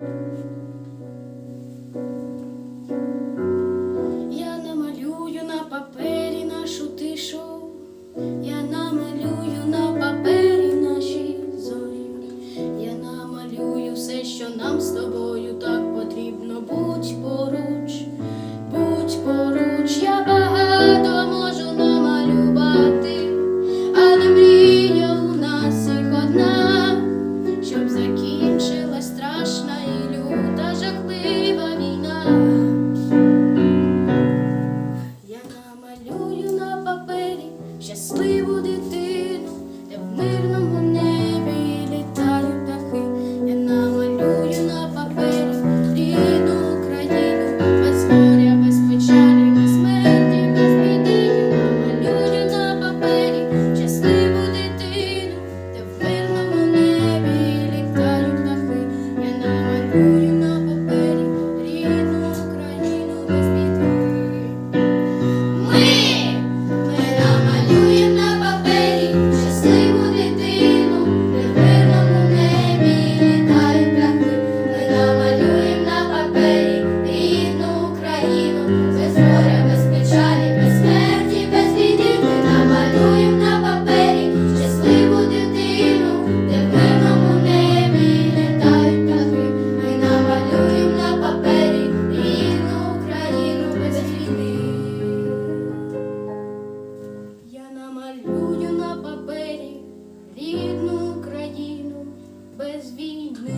Я намалюю на папері нашу тишу, я намалюю на папері наші зорі, я намалюю все, що нам з тобою так. be.